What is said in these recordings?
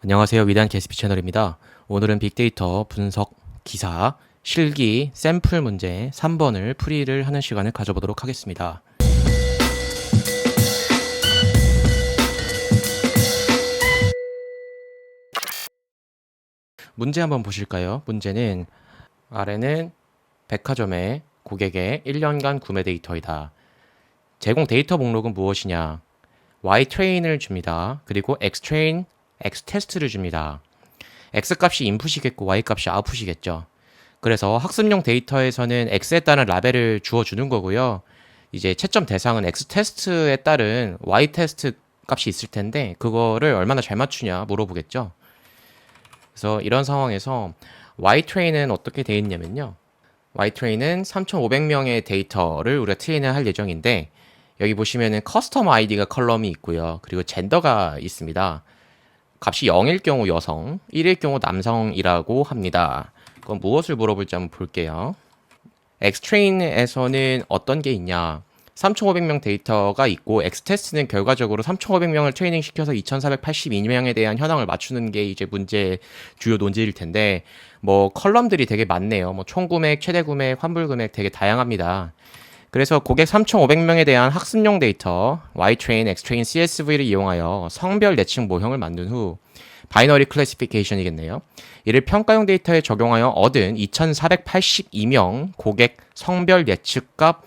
안녕하세요. 위대한 게스피 채널입니다. 오늘은 빅데이터 분석 기사 실기 샘플 문제 3번을 풀이를 하는 시간을 가져보도록 하겠습니다. 문제 한번 보실까요? 문제는 아래는 백화점의 고객의 1년간 구매 데이터이다. 제공 데이터 목록은 무엇이냐? Y 트레인을 줍니다. 그리고 X 트레인, X 테스트를 줍니다. X 값이 인풋이겠고 Y 값이 아웃풋이겠죠. 그래서 학습용 데이터에서는 X에 따른 라벨을 주어 주는 거고요. 이제 채점 대상은 X 테스트에 따른 Y 테스트 값이 있을 텐데 그거를 얼마나 잘 맞추냐 물어보겠죠. 그래서 이런 상황에서 Y 트레인은 어떻게 돼 있냐면요. Y 트레인은 3,500명의 데이터를 우리가 트레인을 할 예정인데 여기 보시면은 커스텀 아이디가 컬럼이 있고요. 그리고 젠더가 있습니다. 값이 0일 경우 여성, 1일 경우 남성이라고 합니다. 그럼 무엇을 물어볼지 한번 볼게요. 엑스트레인에서는 어떤 게 있냐? 3,500명 데이터가 있고 엑스테스트는 결과적으로 3,500명을 트레이닝 시켜서 2,482명에 대한 현황을 맞추는 게 이제 문제 주요 논지일 텐데 뭐 컬럼들이 되게 많네요. 뭐 총구매액, 최대구매액, 환불 금액 되게 다양합니다. 그래서 고객 3,500명에 대한 학습용 데이터 Ytrain, Xtrain, CSV를 이용하여 성별 예측 모형을 만든 후 바이너리 클래시피케이션이겠네요. 이를 평가용 데이터에 적용하여 얻은 2,482명 고객 성별 예측값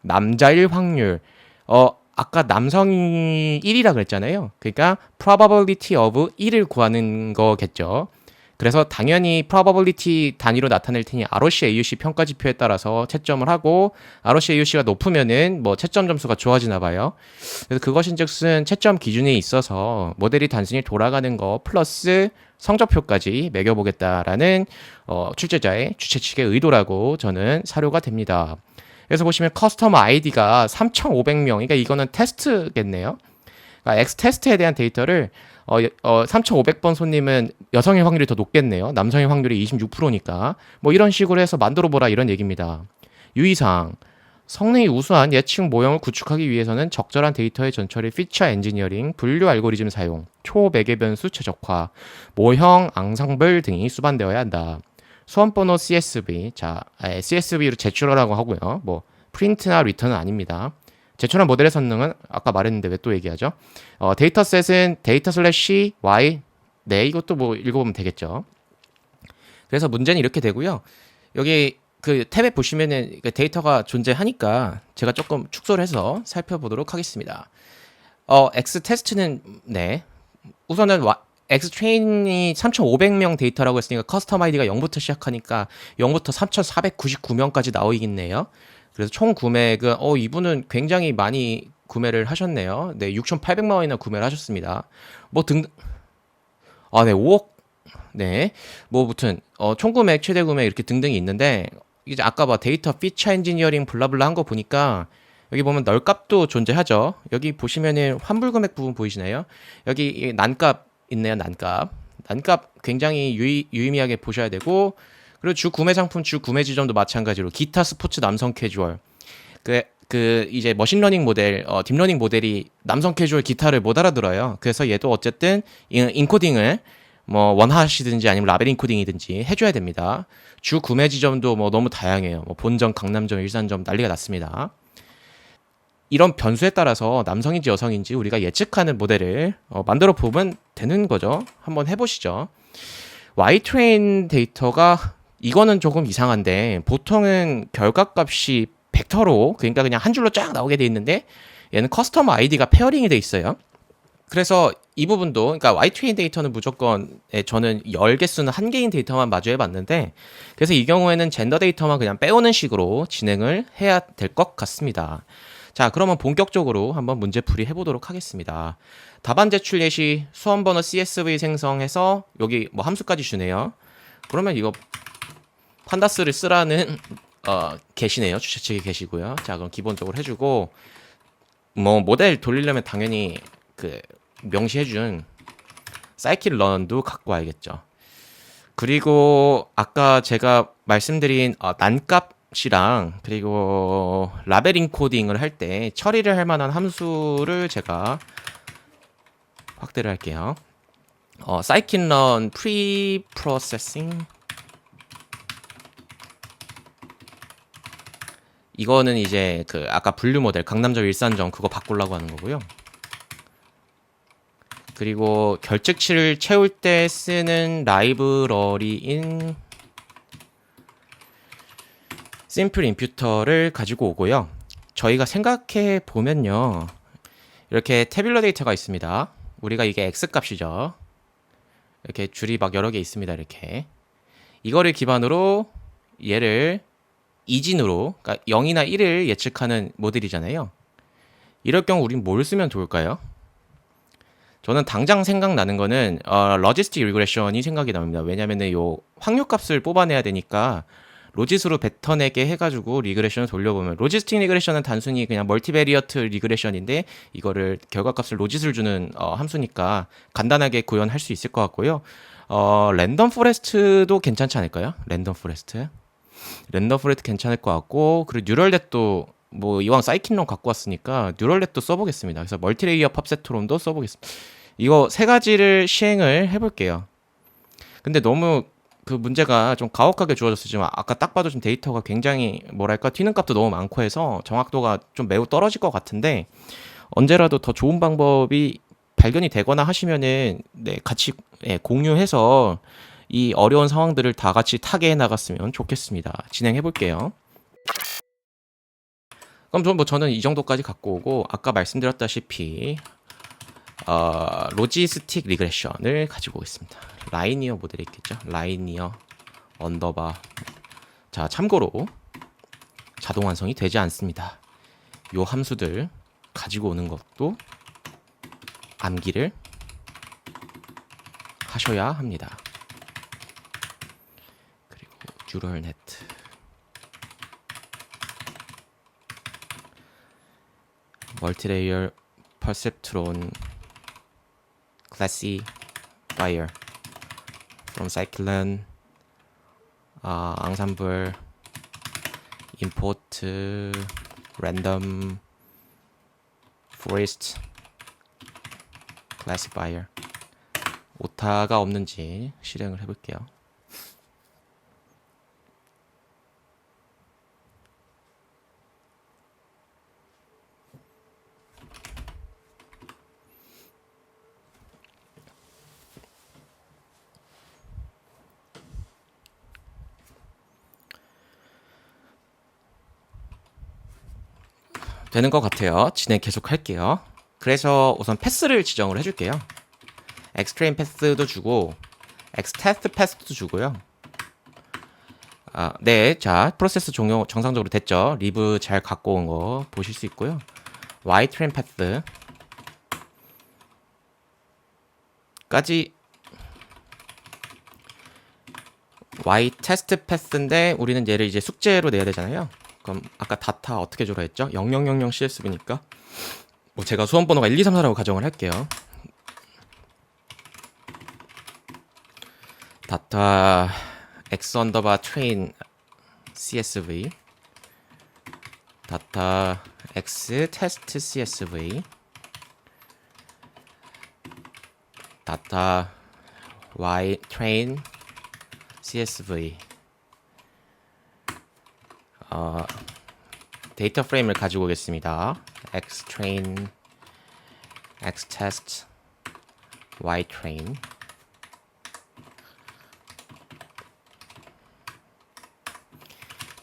남자일 확률 어 아까 남성이 1이라 그랬잖아요. 그러니까 probability of 1을 구하는 거겠죠. 그래서 당연히 probability 단위로 나타낼 테니 ROC, AUC 평가 지표에 따라서 채점을 하고 ROC, AUC가 높으면은 뭐 채점 점수가 좋아지나 봐요. 그래서 그것인즉슨 채점 기준에 있어서 모델이 단순히 돌아가는 거 플러스 성적표까지 매겨보겠다라는 어, 출제자의 주최 측의 의도라고 저는 사료가 됩니다. 그래서 보시면 커스터머 아이디가 3,500명, 그러니까 이거는 테스트겠네요. 그러니까 X 테스트에 대한 데이터를 어, 어 3,500번 손님은 여성의 확률이 더 높겠네요. 남성의 확률이 26%니까 뭐 이런 식으로 해서 만들어 보라 이런 얘기입니다. 유의사항 성능이 우수한 예측 모형을 구축하기 위해서는 적절한 데이터의 전처리, 피처 엔지니어링, 분류 알고리즘 사용, 초매개 변수 최적화, 모형, 앙상블 등이 수반되어야 한다. 수험번호 CSV, 자 아, CSV로 제출하라고 하고요. 뭐 프린트나 리턴은 아닙니다. 제출한 모델의 성능은 아까 말했는데 왜 또 얘기하죠? 어, 데이터셋은 데이터 슬래시 y 네 이것도 뭐 읽어보면 되겠죠. 그래서 문제는 이렇게 되고요. 여기 그 탭에 보시면은 그 데이터가 존재하니까 제가 조금 축소를 해서 살펴보도록 하겠습니다. 어, X 테스트는 네 우선은 와, X 트레인이 3,500명 데이터라고 했으니까 커스텀 아이디가 0부터 시작하니까 0부터 3,499명까지 나오겠네요. 그래서 총 구매액은 어 이분은 굉장히 많이 구매를 하셨네요. 네, 6,800만 원이나 구매를 하셨습니다. 뭐 등, 아, 네, 5억, 네, 뭐 무튼 어, 총 구매액, 최대 구매액 이렇게 등등이 있는데 이제 아까 봐 데이터 피처 엔지니어링 블라블라 한 거 보니까 여기 보면 널값도 존재하죠. 여기 보시면은 환불 금액 부분 보이시나요? 여기 난값 있네요, 난값. 난값 굉장히 유의, 유의미하게 보셔야 되고 그리고 주 구매 상품 주 구매 지점도 마찬가지로 기타 스포츠 남성 캐주얼 그, 그 이제 머신러닝 모델 어, 딥러닝 모델이 남성 캐주얼 기타를 못 알아들어요. 그래서 얘도 어쨌든 인코딩을 뭐 원하시든지 아니면 라벨 인코딩이든지 해줘야 됩니다. 주 구매 지점도 뭐 너무 다양해요. 뭐 본점, 강남점, 일산점 난리가 났습니다. 이런 변수에 따라서 남성인지 여성인지 우리가 예측하는 모델을 어, 만들어 보면 되는 거죠. 한번 해보시죠. Ytrain 데이터가 이거는 조금 이상한데 보통은 결과값이 벡터로 그러니까 그냥 한 줄로 쫙 나오게 돼 있는데 얘는 커스텀 아이디가 페어링이 돼 있어요. 그래서 이 부분도 그러니까 Y2N 데이터는 무조건 예, 저는 열 개수는 한 개인 데이터만 마주해 봤는데 그래서 이 경우에는 젠더 데이터만 그냥 빼오는 식으로 진행을 해야 될 것 같습니다. 자, 그러면 본격적으로 한번 문제풀이 해보도록 하겠습니다. 답안 제출 예시 수험 번호 CSV 생성해서 여기 뭐 함수까지 주네요. 그러면 이거 판다스를 쓰라는 어, 계시네요. 주최 측에 계시고요. 자, 그럼 기본적으로 해주고 뭐 모델 돌리려면 당연히 그 명시해준 사이클 런도 갖고 와야겠죠. 그리고 아까 제가 말씀드린 어, 난값이랑 그리고 라벨 인코딩을 할 때 처리를 할 만한 함수를 제가 확대를 할게요. 어, 사이킨런 프리 프로세싱 이거는 이제 그 아까 분류 모델 강남점 일산점 그거 바꾸려고 하는 거고요. 그리고 결측치를 채울 때 쓰는 라이브러리인 심플 임퓨터를 가지고 오고요. 저희가 생각해 보면요. 이렇게 태블러 데이터가 있습니다. 우리가 이게 x 값이죠. 이렇게 줄이 막 여러 개 있습니다. 이렇게. 이거를 기반으로 얘를 이진으로 그러니까 0이나 1을 예측하는 모델이잖아요. 이럴 경우 우린 뭘 쓰면 좋을까요? 저는 당장 생각나는 거는 어, 러지스틱 리그레션이 생각이 납니다. 왜냐면은 요 확률 값을 뽑아내야 되니까 로짓으로 뱉어내게 해가지고 리그레션을 돌려보면 로지스틱 리그레션은 단순히 그냥 멀티베리어트 리그레션인데 이거를 결과값을 로짓을 주는 어, 함수니까 간단하게 구현할 수 있을 것 같고요. 어, 랜덤 포레스트도 괜찮지 않을까요? 랜덤 포레스트. 랜덤 포레스트 괜찮을 것 같고 그리고 뉴럴넷도 뭐 이왕 사이킨론 갖고 왔으니까 뉴럴넷도 써보겠습니다. 그래서 멀티레이어 팝세트론도 써보겠습니다. 이거 세 가지를 시행을 해볼게요. 근데 너무 그 문제가 좀 가혹하게 주어졌지만 아까 딱 봐도 좀 데이터가 굉장히 뭐랄까 튀는 값도 너무 많고 해서 정확도가 좀 매우 떨어질 것 같은데 언제라도 더 좋은 방법이 발견이 되거나 하시면은 네 같이 예, 공유해서 이 어려운 상황들을 다 같이 타게 해 나갔으면 좋겠습니다. 진행해 볼게요. 그럼 좀뭐 저는 이 정도까지 갖고 오고 아까 말씀드렸다시피 어, 로지스틱 리그레션을 가지고 오겠습니다. 라이니어 모델이 있겠죠. 라이니어 언더바 자 참고로 자동 완성이 되지 않습니다. 요 함수들 가지고 오는 것도 암기를 하셔야 합니다. 뉴럴 네트 멀티레이어 퍼셉트론 classifier from cyclone 아, 앙삼블 import random forest classifier 오타가 없는지 실행을 해볼게요. 되는 것 같아요. 진행 계속 할게요. 그래서 우선 패스를 지정을 해줄게요. 엑스트레인 패스도 주고 엑스테스트 패스도 주고요. 아, 네, 자 프로세스 종료 정상적으로 됐죠. 리브 잘 갖고 온 거 보실 수 있고요. Y 트레인 패스 까지 Y 테스트 패스인데 우리는 얘를 이제 숙제로 내야 되잖아요. 그럼 아까 다타 어떻게 줘라 했죠? 0000 CSV니까 뭐 제가 수험 번호가 1, 2, 3, 4라고 가정을 할게요. 다타 x 언더바 트레인 CSV 다타 x 테스트 CSV 다타 y 트레인 CSV 어, 데이터 프레임을 가지고 오겠습니다. x train, x test, y train.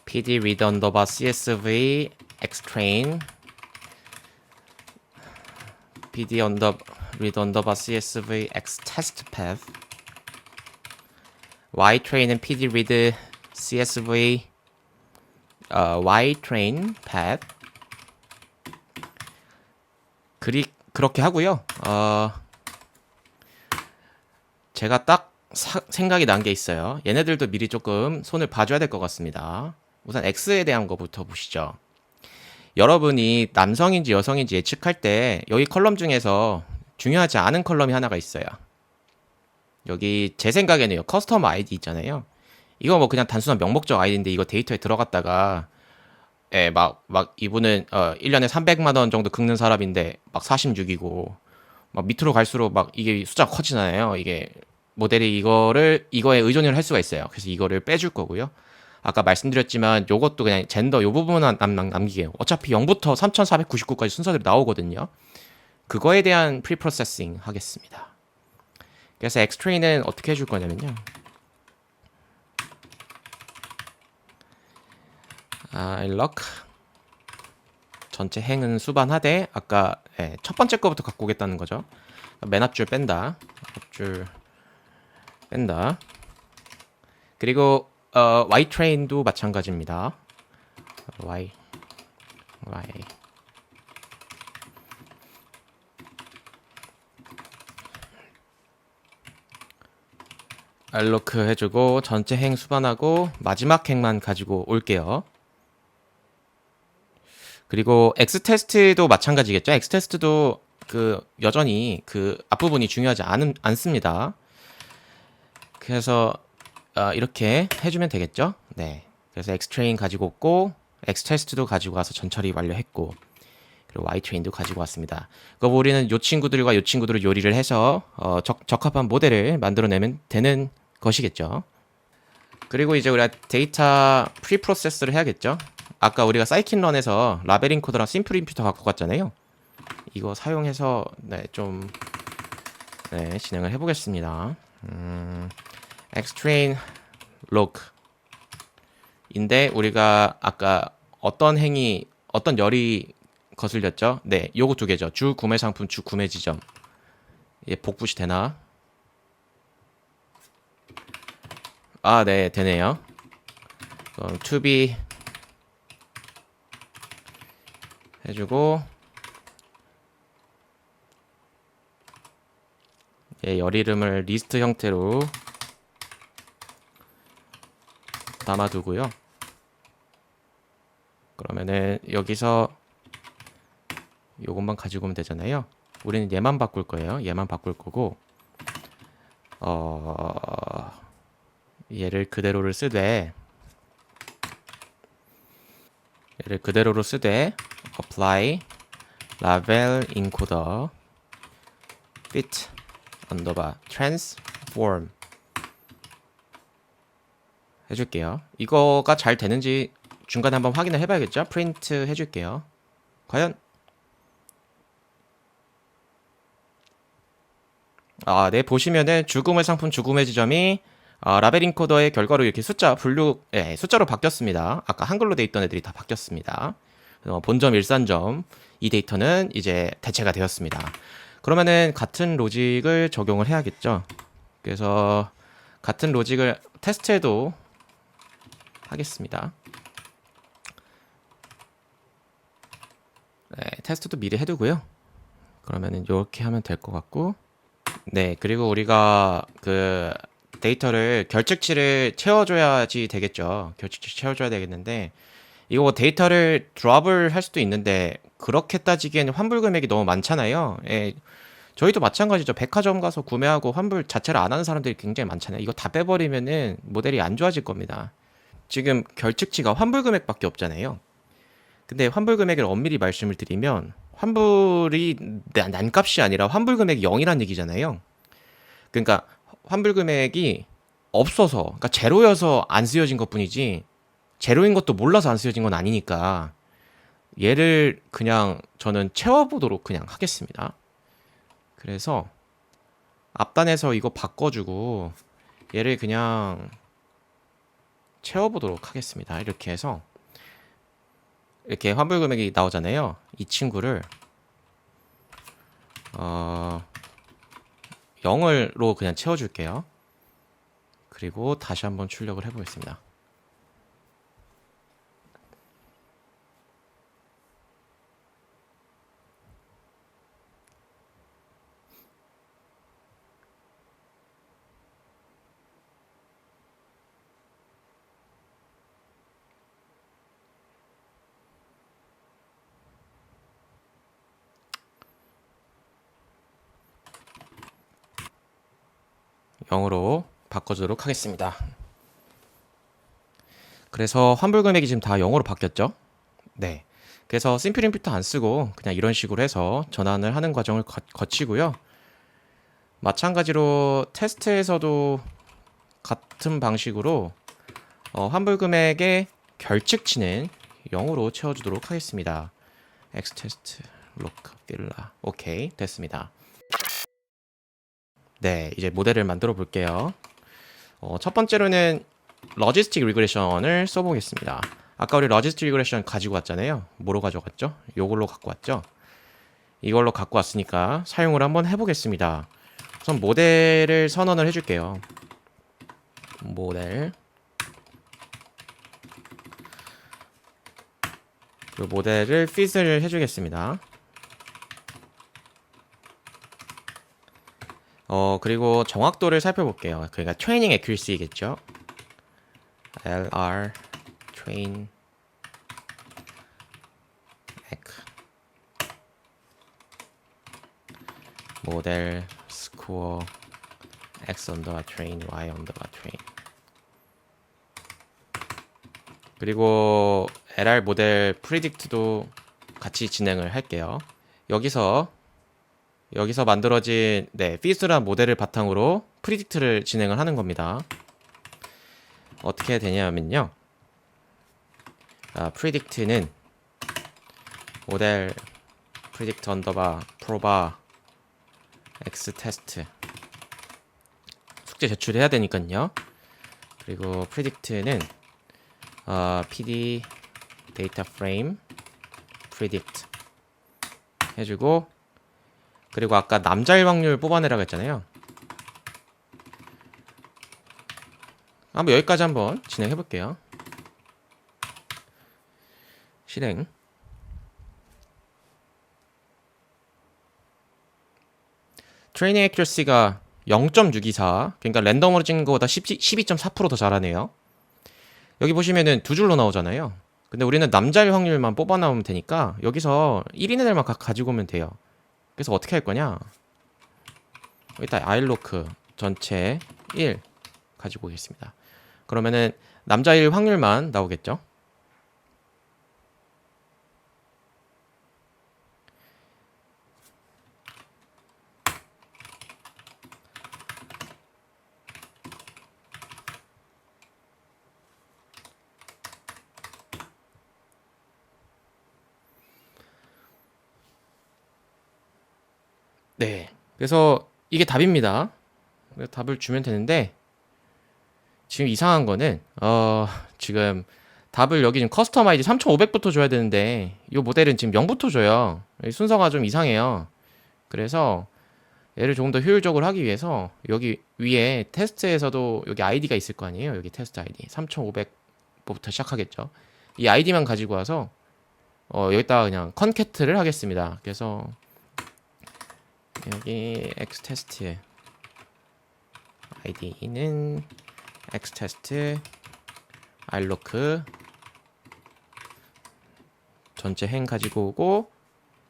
pd read underbar csv x train pd under read underbar csv x test path y train은 pd read csv 어, Y train path 그리 그렇게 하고요. 어, 제가 딱 사, 생각이 난 게 있어요. 얘네들도 미리 조금 손을 봐줘야 될 것 같습니다. 우선 X에 대한 거부터 보시죠. 여러분이 남성인지 여성인지 예측할 때 여기 컬럼 중에서 중요하지 않은 컬럼이 하나가 있어요. 여기 제 생각에는요. 커스텀 아이디 있잖아요. 이거 뭐 그냥 단순한 명목적 아이디인데 이거 데이터에 들어갔다가 예, 막, 막 이분은 어, 1년에 300만 원 정도 긁는 사람인데 막 46이고 막 밑으로 갈수록 막 이게 숫자가 커지잖아요. 이게 모델이 이거를 이거에 의존을 할 수가 있어요. 그래서 이거를 빼줄 거고요. 아까 말씀드렸지만 요것도 그냥 젠더 요 부분만 남, 남, 남기게요. 어차피 0부터 3499까지 순서대로 나오거든요. 그거에 대한 프리프로세싱 하겠습니다. 그래서 엑스트레이는 어떻게 해줄 거냐면요. I lock 전체 행은 수반하되 아까 예, 첫 번째 거부터 갖고 오겠다는 거죠. 맨 앞줄 뺀다. 앞줄 뺀다. 그리고 어, Y 트레인도 마찬가지입니다. Y Y 알로크 해주고 전체 행 수반하고 마지막 행만 가지고 올게요. 그리고 X 테스트도 마찬가지겠죠. X 테스트도 그 여전히 그 앞부분이 중요하지 않은, 않습니다. 그래서 어, 이렇게 해주면 되겠죠. 네. 그래서 X 트레인 가지고 왔고 X 테스트도 가지고 와서 전처리 완료했고 그리고 Y 트레인도 가지고 왔습니다. 그거 우리는 요 친구들과 요 친구들을 요리를 해서 어, 적, 적합한 모델을 만들어내면 되는 것이겠죠. 그리고 이제 우리가 데이터 프리 프로세스를 해야겠죠. 아까 우리가 사이킨런에서 라벨 인코더랑 심플 임퓨터 갖고 갔잖아요. 이거 사용해서 네, 좀 네, 진행을 해보겠습니다. 음, extrain log 인데 우리가 아까 어떤 행위 어떤 열이 거슬렸죠? 네, 요거 두 개죠. 주 구매 상품, 주 구매 지점. 예, 복붙이 되나? 아, 네, 되네요. 그럼 to be 해주고 예, 열 이름을 리스트 형태로 담아두고요. 그러면은 여기서 요것만 가지고 오면 되잖아요. 우리는 얘만 바꿀 거예요. 얘만 바꿀 거고 어 얘를 그대로를 쓰되 얘를 그대로로 쓰되 apply label encoder fit underbar transform 해줄게요. 이거가 잘 되는지 중간에 한번 확인을 해봐야겠죠? 프린트 해줄게요. 과연 아, 네 보시면은 죽음의 상품 죽음의 지점이 아, 라벨 인코더의 결과로 이렇게 숫자 분류 예, 숫자로 바뀌었습니다. 아까 한글로 돼 있던 애들이 다 바뀌었습니다. 어, 본점 일산점 이 데이터는 이제 대체가 되었습니다. 그러면은 같은 로직을 적용을 해야겠죠. 그래서 같은 로직을 테스트해도 하겠습니다. 네, 테스트도 미리 해두고요. 그러면은 이렇게 하면 될 것 같고, 네, 그리고 우리가 그 데이터를 결측치를 채워줘야지 되겠죠. 결측치 채워줘야 되겠는데, 이거 데이터를 드랍을 할 수도 있는데, 그렇게 따지기에는 환불 금액이 너무 많잖아요. 예, 저희도 마찬가지죠. 백화점 가서 구매하고 환불 자체를 안 하는 사람들이 굉장히 많잖아요. 이거 다 빼버리면은 모델이 안 좋아질 겁니다. 지금 결측치가 환불 금액밖에 없잖아요. 근데 환불 금액을 엄밀히 말씀을 드리면 환불이 난- 난값이 아니라 환불 금액이 0이란 얘기잖아요. 그러니까 환불 금액이 없어서 그러니까 제로여서 안 쓰여진 것뿐이지 제로인 것도 몰라서 안 쓰여진 건 아니니까 얘를 그냥 저는 채워보도록 그냥 하겠습니다. 그래서 앞단에서 이거 바꿔주고 얘를 그냥 채워보도록 하겠습니다. 이렇게 해서 이렇게 환불 금액이 나오잖아요. 이 친구를 어 0을로 그냥 채워줄게요. 그리고 다시 한번 출력을 해보겠습니다. 영으로 바꿔주도록 하겠습니다. 그래서 환불 금액이 지금 다 0으로 바뀌었죠? 네. 그래서 심플 인풋 안 쓰고 그냥 이런 식으로 해서 전환을 하는 과정을 거, 거치고요. 마찬가지로 테스트에서도 같은 방식으로 어, 환불 금액의 결측치는 0으로 채워주도록 하겠습니다. x 테스트 로크 필라 오케이 됐습니다. 네 이제 모델을 만들어 볼게요. 어, 첫 번째로는 러지스틱 리그레션을 써보겠습니다. 아까 우리 러지스틱 리그레션 가지고 왔잖아요. 뭐로 가져갔죠? 요걸로 갖고 왔죠. 이걸로 갖고 왔으니까 사용을 한번 해보겠습니다. 우선 모델을 선언을 해줄게요. 모델 그 모델을 fit을 해주겠습니다. 어 그리고 정확도를 살펴볼게요. 그러니까 트레이닝 accuracy겠죠. LR train 모델 스코어 x 언더바 train y 언더바 train 그리고 LR 모델 프리딕트도 같이 진행을 할게요. 여기서 여기서 만들어진 네, 피스란 모델을 바탕으로 프리딕트를 진행을 하는 겁니다. 어떻게 되냐면요. 아, 프리딕트는 모델 프리딕트 언더바 프로바 x 테스트 숙제 제출해야 되니까요. 그리고 프리딕트는 어, pd 데이터 프레임 predict 해주고 그리고 아까 남자일 확률 뽑아내라고 했잖아요. 한번 여기까지 한번 진행해 볼게요. 실행. 트레이닝 액큐러시가 0.624 그러니까 랜덤으로 찍는 것보다 12.4%더 잘하네요. 여기 보시면은 두 줄로 나오잖아요. 근데 우리는 남자일 확률만 뽑아 나오면 되니까 여기서 1인 애들만 가, 가지고 오면 돼요. 그래서 어떻게 할 거냐? 일단 아일로크 전체 1 가지고 오겠습니다. 그러면은 남자 일 확률만 나오겠죠? 네. 그래서 이게 답입니다. 답을 주면 되는데 지금 이상한 거는 어 지금 답을 여기 지금 커스터마이즈 3500부터 줘야 되는데 이 모델은 지금 0부터 줘요. 순서가 좀 이상해요. 그래서 얘를 조금 더 효율적으로 하기 위해서 여기 위에 테스트에서도 여기 아이디가 있을 거 아니에요. 여기 테스트 아이디 3500부터 시작하겠죠. 이 아이디만 가지고 와서 어 여기다가 그냥 컨캐트를 하겠습니다. 그래서 여기 x 테스트 아이디는 x 테스트 알로크 전체 행 가지고 오고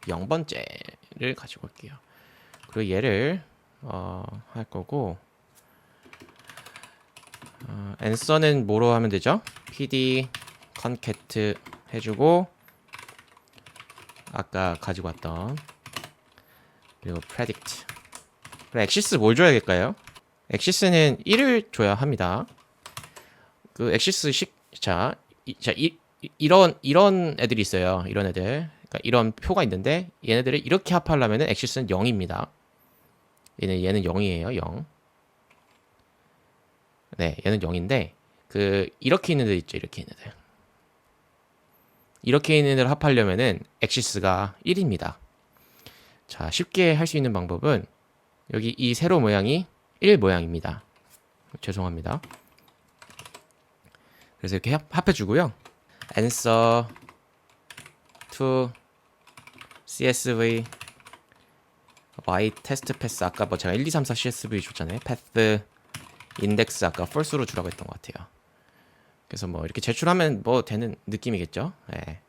0번째를 가지고 올게요. 그리고 얘를 어, 할 거고 어, answer는 뭐로 하면 되죠? pd concat 해주고 아까 가지고 왔던 그리고 predict. 그럼 엑시스 뭘 줘야 될까요? 엑시스는 1을 줘야 합니다. 그 엑시스 식, 자, 이, 자, 이, 이런, 이런 애들이 있어요. 이런 애들. 그러니까 이런 표가 있는데, 얘네들을 이렇게 합하려면 엑시스는 0입니다. 얘는, 얘는 0이에요, 0. 네, 얘는 0인데, 그, 이렇게 있는 애들 있죠, 이렇게 있는 애들. 이렇게 있는 애들 합하려면은 엑시스가 1입니다. 자, 쉽게 할 수 있는 방법은 여기 이 세로 모양이 1 모양입니다. 죄송합니다. 그래서 이렇게 합해 주고요. answer to csv y test pass 아까 뭐 제가 1, 2, 3, 4 csv 줬잖아요. path index 아까 false로 주라고 했던 것 같아요. 그래서 뭐 이렇게 제출하면 뭐 되는 느낌이겠죠. 네.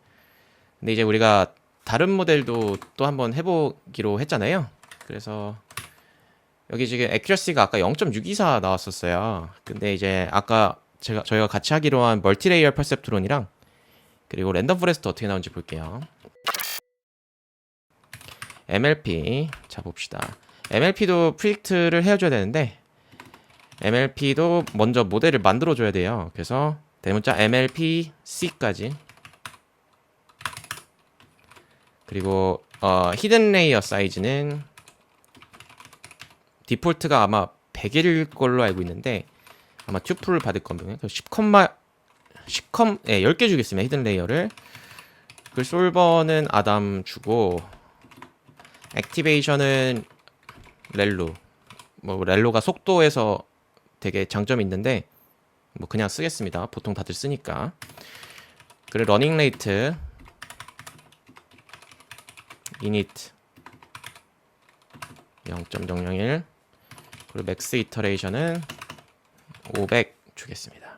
근데 이제 우리가 다른 모델도 또 한번 해보기로 했잖아요. 그래서 여기 지금 액큐러시가 아까 0.624 나왔었어요. 근데 이제 아까 제가 저희가 같이 하기로 한 멀티레이어 퍼셉트론이랑 그리고 랜덤 포레스트 어떻게 나오는지 볼게요. MLP 자 봅시다. MLP도 프리딕트를 해줘야 되는데 MLP도 먼저 모델을 만들어 줘야 돼요. 그래서 대문자 MLP C까지 그리고 어, 히든 레이어 사이즈는 디폴트가 아마 100일 걸로 알고 있는데 아마 튜플을 받을 겁니다. 10컴마 10컴 예, 10개 주겠습니다. 히든 레이어를. 그 솔버는 아담 주고 액티베이션은 렐로. 뭐 렐로가 속도에서 되게 장점이 있는데 뭐 그냥 쓰겠습니다. 보통 다들 쓰니까. 그리고 러닝 레이트 이니트 0.001 그리고 맥스 이터레이션은 500 주겠습니다.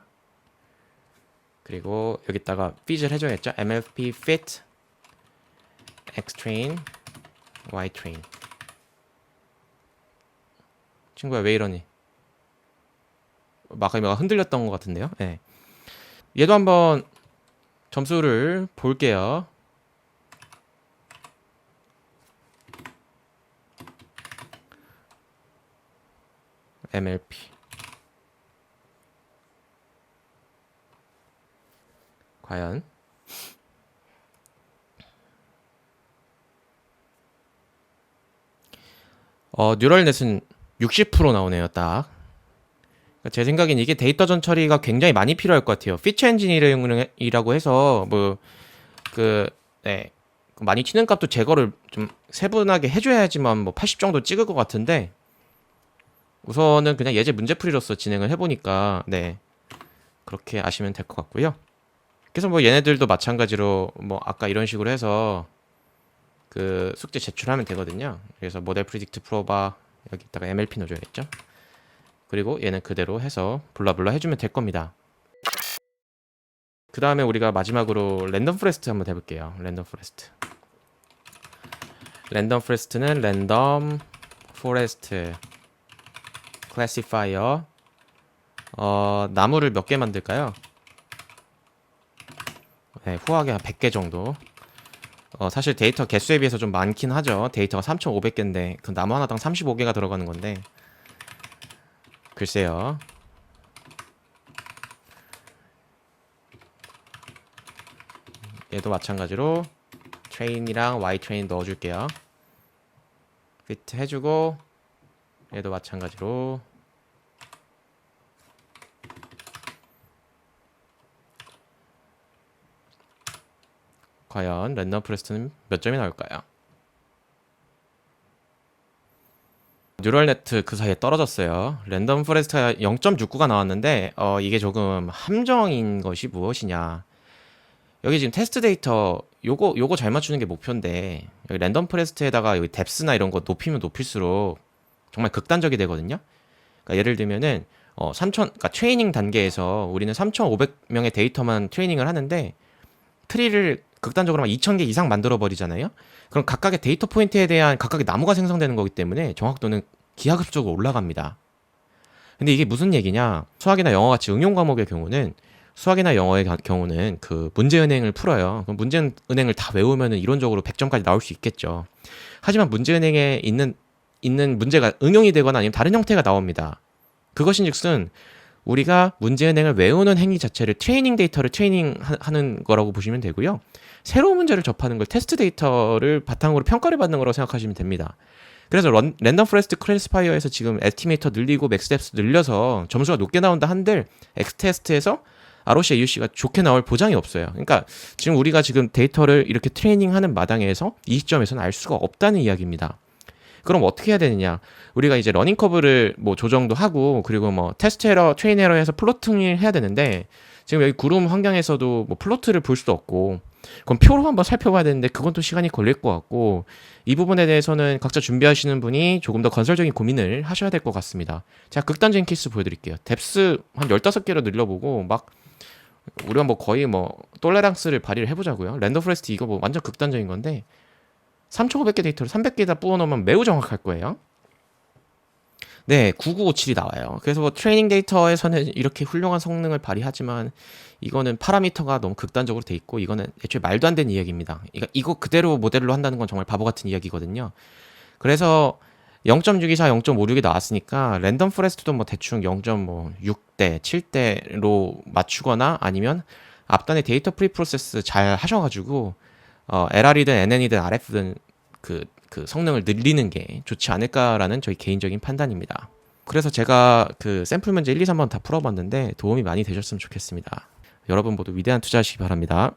그리고 여기다가 핏을 해줘야겠죠? MFP fit X train Y train 친구야 왜 이러니? 마카이마가 흔들렸던 것 같은데요. 예. 얘도 한번 점수를 볼게요. MLP 과연 어 뉴럴넷은 60% 나오네요 딱. 그러니까 제 생각엔 이게 데이터 전 처리가 굉장히 많이 필요할 것 같아요. 피처 엔지니어링이라고 해서 뭐 그 네. 그 많이 튀는 값도 제거를 좀 세분하게 해줘야지만 뭐 80 정도 찍을 것 같은데 우선은 그냥 예제 문제풀이로서 진행을 해보니까 네 그렇게 아시면 될 것 같고요. 그래서 뭐 얘네들도 마찬가지로 뭐 아까 이런 식으로 해서 그 숙제 제출하면 되거든요. 그래서 모델 프리딕트 프로바 여기다가 MLP 넣어줘야겠죠. 그리고 얘는 그대로 해서 블라블라 해주면 될 겁니다. 그 다음에 우리가 마지막으로 랜덤 포레스트 한번 해볼게요. 랜덤 포레스트. 랜덤 포레스트는 랜덤 포레스트 클래시파이어 어, 나무를 몇 개 만들까요? 네, 후하게 한 100개 정도. 어, 사실 데이터 개수에 비해서 좀 많긴 하죠. 데이터가 3,500개인데 그 나무 하나당 35개가 들어가는 건데 글쎄요. 얘도 마찬가지로 트레인이랑 Y 트레인 넣어줄게요. 피트 해주고 얘도 마찬가지로 과연 랜덤 프레스트는 몇 점이 나올까요? 뉴럴네트 그 사이에 떨어졌어요. 랜덤 포레스트가 0.69가 나왔는데 어, 이게 조금 함정인 것이 무엇이냐? 여기 지금 테스트 데이터 요거 요거 잘 맞추는 게 목표인데 여기 랜덤 포레스트에다가 여기 뎁스나 이런 거 높이면 높일수록 정말 극단적이 되거든요. 그러니까 예를 들면은 어 3천 그러니까 트레이닝 단계에서 우리는 3,500명의 데이터만 트레이닝을 하는데 트리를 극단적으로 막 2,000개 이상 만들어 버리잖아요. 그럼 각각의 데이터 포인트에 대한 각각의 나무가 생성되는 거기 때문에 정확도는 기하급수적으로 올라갑니다. 근데 이게 무슨 얘기냐? 수학이나 영어 같이 응용 과목의 경우는 수학이나 영어의 경우는 그 문제 은행을 풀어요. 그럼 문제 은행을 다 외우면은 이론적으로 100점까지 나올 수 있겠죠. 하지만 문제 은행에 있는 있는 문제가 응용이 되거나 아니면 다른 형태가 나옵니다. 그것인즉슨 우리가 문제은행을 외우는 행위 자체를 트레이닝 데이터를 트레이닝하는 거라고 보시면 되고요. 새로운 문제를 접하는 걸 테스트 데이터를 바탕으로 평가를 받는 거라고 생각하시면 됩니다. 그래서 런, 랜덤 프레스트 클래스파이어에서 지금 에스티메이터 늘리고 맥스텝스 늘려서 점수가 높게 나온다 한들 엑스테스트에서 ROC, AUC가 좋게 나올 보장이 없어요. 그러니까 지금 우리가 지금 데이터를 이렇게 트레이닝하는 마당에서 이 시점에서는 알 수가 없다는 이야기입니다. 그럼 어떻게 해야 되느냐? 우리가 이제 러닝 커브를 뭐 조정도 하고 그리고 뭐 테스트 에러, 트레인 에러 해서 플로팅을 해야 되는데 지금 여기 구름 환경에서도 뭐 플로트를 볼 수도 없고 그럼 표로 한번 살펴봐야 되는데 그건 또 시간이 걸릴 것 같고 이 부분에 대해서는 각자 준비하시는 분이 조금 더 건설적인 고민을 하셔야 될 것 같습니다. 제가 극단적인 케이스 보여드릴게요. 뎁스 한 15개로 늘려보고 막 우리가 뭐 거의 뭐 톨레랑스를 발휘를 해보자고요. 랜더 프레스트 이거 뭐 완전 극단적인 건데 3,500개 데이터를 300개에다 뿌어놓으면 매우 정확할 거예요. 네, 9957이 나와요. 그래서 뭐 트레이닝 데이터에서는 이렇게 훌륭한 성능을 발휘하지만 이거는 파라미터가 너무 극단적으로 돼 있고 이거는 애초에 말도 안 되는 이야기입니다. 이거, 이거 그대로 모델로 한다는 건 정말 바보 같은 이야기거든요. 그래서 0.624, 0.56이 나왔으니까 랜덤 포레스트도 뭐 대충 0.6대, 7대로 맞추거나 아니면 앞단에 데이터 프리 프로세스 잘 하셔가지고 어, LR이든 NN이든 RF든 그, 그 성능을 늘리는 게 좋지 않을까라는 저희 개인적인 판단입니다. 그래서 제가 그 샘플 문제 1, 2, 3번 다 풀어봤는데 도움이 많이 되셨으면 좋겠습니다. 여러분 모두 위대한 투자하시기 바랍니다.